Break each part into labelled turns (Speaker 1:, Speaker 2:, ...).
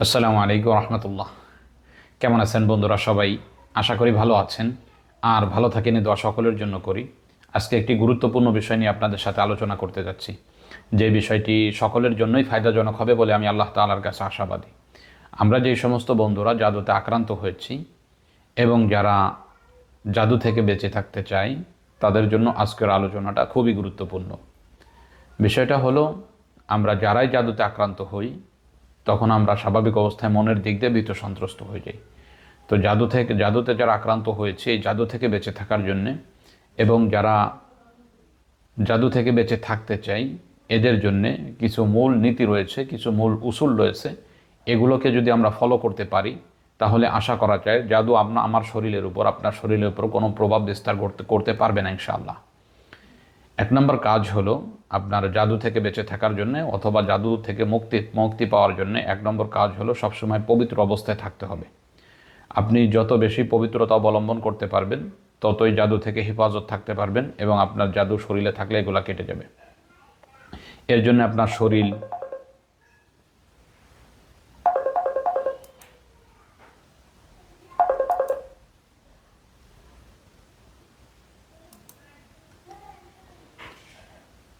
Speaker 1: আসসালামু আলাইকুম রহমতুল্লাহ। কেমন আছেন বন্ধুরা সবাই? আশা করি ভালো আছেন। আর ভালো থাকেন দোয়া সকলের জন্য করি। আজকে একটি গুরুত্বপূর্ণ বিষয় নিয়ে আপনাদের সাথে আলোচনা করতে যাচ্ছি। যে বিষয়টি সকলের জন্যই ফায়দাজনক হবে বলে আমি আল্লাহ তালার কাছে আশাবাদী। আমরা যেই সমস্ত বন্ধুরা জাদুতে আক্রান্ত হয়েছি এবং যারা জাদু থেকে বেঁচে থাকতে চাই তাদের জন্য আজকের আলোচনাটা খুবই গুরুত্বপূর্ণ। বিষয়টা হলো, আমরা যারাই জাদুতে আক্রান্ত হই তখন আমরা স্বাভাবিক অবস্থায় মনের দিক দিয়ে ভীত সন্ত্রস্ত হয়ে যাই। তো জাদু থেকে, জাদুতে যারা আক্রান্ত হয়েছে, এই জাদু থেকে বেঁচে থাকার জন্যে এবং যারা জাদু থেকে বেঁচে থাকতে চাই, এদের জন্যে কিছু মূল নীতি রয়েছে, কিছু মূল উসুল রয়েছে। এগুলোকে যদি আমরা ফলো করতে পারি, তাহলে আশা করা যায় জাদু আপনার আমার শরীরের উপর, আপনার শরীরের উপর কোনো প্রভাব বিস্তার করতে করতে পারবে না ইনশাআল্লাহ। এক নম্বর কাজ হলো আপনার জাদু থেকে বেঁচে থাকার জন্য অথবা জাদু থেকে মুক্তি মুক্তি পাওয়ার জন্য এক নম্বর কাজ হলো সবসময় পবিত্র অবস্থায় থাকতে হবে। আপনি যত বেশি পবিত্রতা অবলম্বন করতে পারবেন, ততই জাদু থেকে হেফাজত থাকতে পারবেন এবং আপনার জাদু শরীরে থাকলে এগুলা কেটে যাবে। এর জন্য আপনার শরীর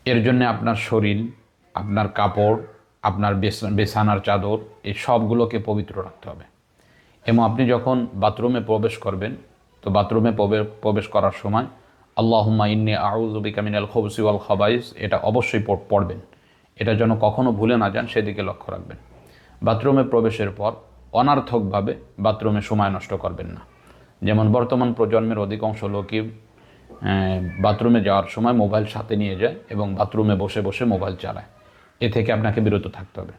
Speaker 1: এর জন্য আপনার শরীর, আপনার কাপড়, আপনার বিছানার চাদর, এই সবগুলোকে পবিত্র রাখতে হবে। এবং আপনি যখন বাথরুমে প্রবেশ করবেন, তো বাথরুমে প্রবে- প্রবেশ করার সময় আল্লাহুম্মা ইন্নি আউজুবিকা মিনাল খবসি ওয়াল খাবাইস, এটা অবশ্যই পড়- পড়বেন। এটা যেন কখনো ভুলে না যান, সেদিকে লক্ষ্য রাখবেন। বাথরুমে প্রবেশের পর অনার্থকভাবে বাথরুমে সময় নষ্ট করবেন না। যেমন বর্তমান প্রজন্মের অধিকাংশ লোকই বাথরুমে যাওয়ার সময় মোবাইল সাথে নিয়ে যায় এবং বাথরুমে বসে বসে মোবাইল চালায়। এ থেকে আপনাকে বিরত থাকতে হবে।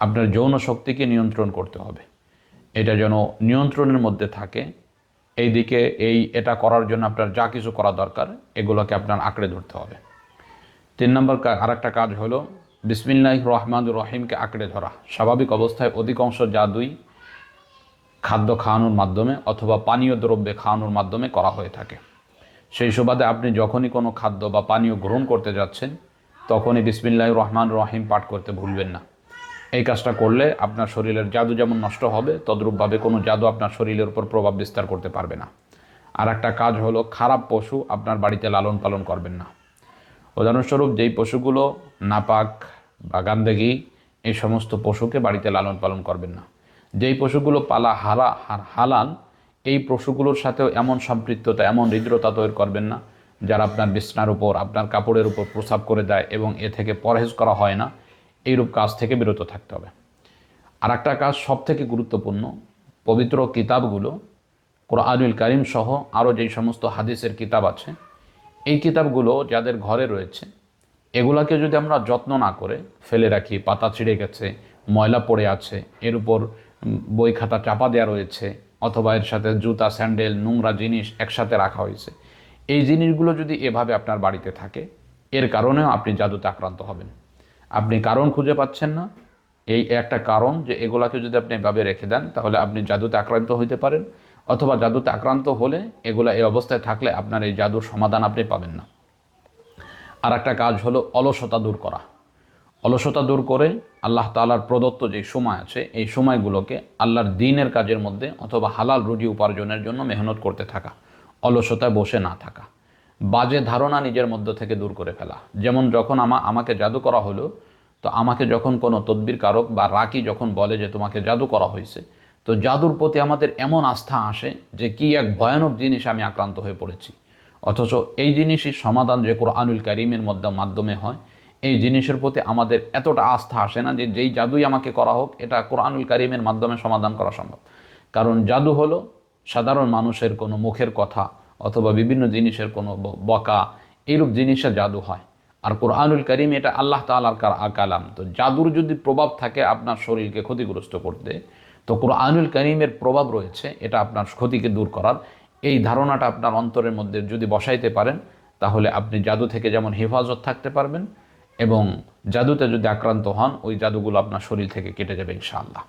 Speaker 1: আপনার যৌন শক্তিকে নিয়ন্ত্রণ করতে হবে। এটা যেন নিয়ন্ত্রণের মধ্যে থাকে। এই দিকে এই এটা করার জন্য আপনার যা কিছু করা দরকার, এগুলোকে আপনার আঁকড়ে ধরতে হবে। তিন নম্বর আর একটা কাজ হলো বিসমিল্লাহ রহমান রহিমকে আঁকড়ে ধরা। স্বাভাবিক অবস্থায় অধিকাংশ জাদুই খাদ্য খাওয়ানোর মাধ্যমে অথবা পানীয় দ্রব্যে খাওয়ানোর মাধ্যমে করা হয়ে থাকে। সেই সুবাদে আপনি যখনই কোনো খাদ্য বা পানীয় গ্রহণ করতে যাচ্ছেন, তখনই বিসমিল্লাহ রহমান রহিম পাঠ করতে ভুলবেন না। এই কাজটা করলে আপনার শরীরের জাদু যেমন নষ্ট হবে, তদ্রূপভাবে কোনো জাদু আপনার শরীরের উপর প্রভাব বিস্তার করতে পারবে না। আর একটা কাজ হলো, খারাপ পশু আপনার বাড়িতে লালন পালন করবেন না। উদাহরণস্বরূপ যেই পশুগুলো নাপাক বা গান্দেগি এই সমস্ত পশুকে বাড়িতে লালন পালন করবেন না। যেই পশুগুলো পালা হারা হালাল এই পশুগুলোর সাথেও এমন সম্পৃক্ততা, এমন হৃদ্রতা তৈরি করবেন না, যারা আপনার বিছনার উপর, আপনার কাপড়ের উপর প্রসাব করে দেয় এবং এ থেকে পরহেজ করা হয় না, এইরূপ কাজ থেকে বিরত থাকতে হবে। আর একটা কাজ সব থেকে গুরুত্বপূর্ণ, পবিত্র কিতাবগুলো, কোরআনুল কারিম সহ আরও যেই সমস্ত হাদিসের কিতাব আছে, এই কিতাবগুলো যাদের ঘরে রয়েছে, এগুলাকে যদি আমরা যত্ন না করে ফেলে রাখি, পাতা ছিঁড়ে গেছে, ময়লা পড়ে আছে, এর উপর বই খাতা চাপা দেওয়া রয়েছে অথবা এর সাথে জুতা, স্যান্ডেল, নোংরা জিনিস একসাথে রাখা হয়েছে। এই জিনিসগুলো যদি এভাবে আপনার বাড়িতে থাকে, এর কারণেও আপনি জাদুতে আক্রান্ত হবেন। আপনি কারণ খুঁজে পাচ্ছেন না। এই একটা কারণ যে এগুলাকে যদি আপনি এভাবে রেখে দেন, তাহলে আপনি জাদুতে আক্রান্ত হইতে পারেন, অথবা জাদুতে আক্রান্ত হলে এগুলা এই অবস্থায় থাকলে আপনার এই জাদুর সমাধান আপনি পাবেন না। আর একটা কাজ হলো অলসতা দূর করা। অলসতা দূর করে আল্লাহ তালার প্রদত্ত যে সময় আছে, এই সময়গুলোকে আল্লাহর দিনের কাজের মধ্যে অথবা হালাল রুজি উপার্জনের জন্য মেহনত করতে থাকা, অলসতায় বসে না থাকা, বাজে ধারণা নিজের মধ্য থেকে দূর করে ফেলা। যেমন যখন আমা, আমাকে জাদু করা হলো, তো আমাকে যখন কোনো তদ্বির কারক বা রাকি যখন বলে যে তোমাকে জাদু করা হয়েছে, তো জাদুর প্রতি আমাদের এমন আস্থা আসে যে কি এক ভয়ানক জিনিস আমি আক্রান্ত হয়ে পড়েছি। অথচ এই জিনিসই সমাধান যে কোরআনুল কারিমের মধ্যে মাধ্যমে হয় এই জিনিসের প্রতি আমাদের এতটা আস্থা আসে না যে যেই জাদুই আমাকে করা হোক, এটা কোরআনুল কারিমের মাধ্যমে সমাধান করা সম্ভব। কারণ জাদু হলো সাধারণ মানুষের কোনো মুখের কথা অথবা বিভিন্ন জিনিসের কোনো বকা, এইরূপ জিনিসে জাদু হয়। আর কোরআনুল করিম এটা আল্লাহ তালার কার কালাম। তো জাদুর যদি প্রভাব থাকে আপনার শরীরকে ক্ষতিগ্রস্ত করতে, তো কোরআনুল করিমের প্রভাব রয়েছে, এটা আপনার ক্ষতিকে দূর করার। এই ধারণাটা আপনার অন্তরের মধ্যে যদি বসাইতে পারেন, তাহলে আপনি জাদু থেকে যেমন হেফাজত থাকতে পারবেন এবং জাদুতে যদি আক্রান্ত হন, ওই জাদুগুলো আপনার শরীর থেকে কেটে যাবে ইনশাআল্লাহ।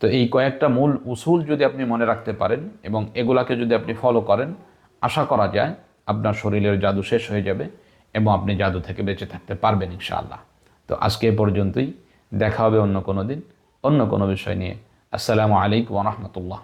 Speaker 1: তো এই কয়েকটা মূল উসুল যদি আপনি মনে রাখতে পারেন এবং এগুলাকে যদি আপনি ফলো করেন, আশা করা যায় আপনার শরীরের জাদু শেষ হয়ে যাবে এবং আপনি জাদু থেকে বেঁচে থাকতে পারবেন ইনশাআল্লাহ। তো আজকে এ পর্যন্তই। দেখা হবে অন্য কোনো দিন, অন্য কোনো বিষয় নিয়ে। আসসালামু আলাইকুম রহমতুল্লাহ।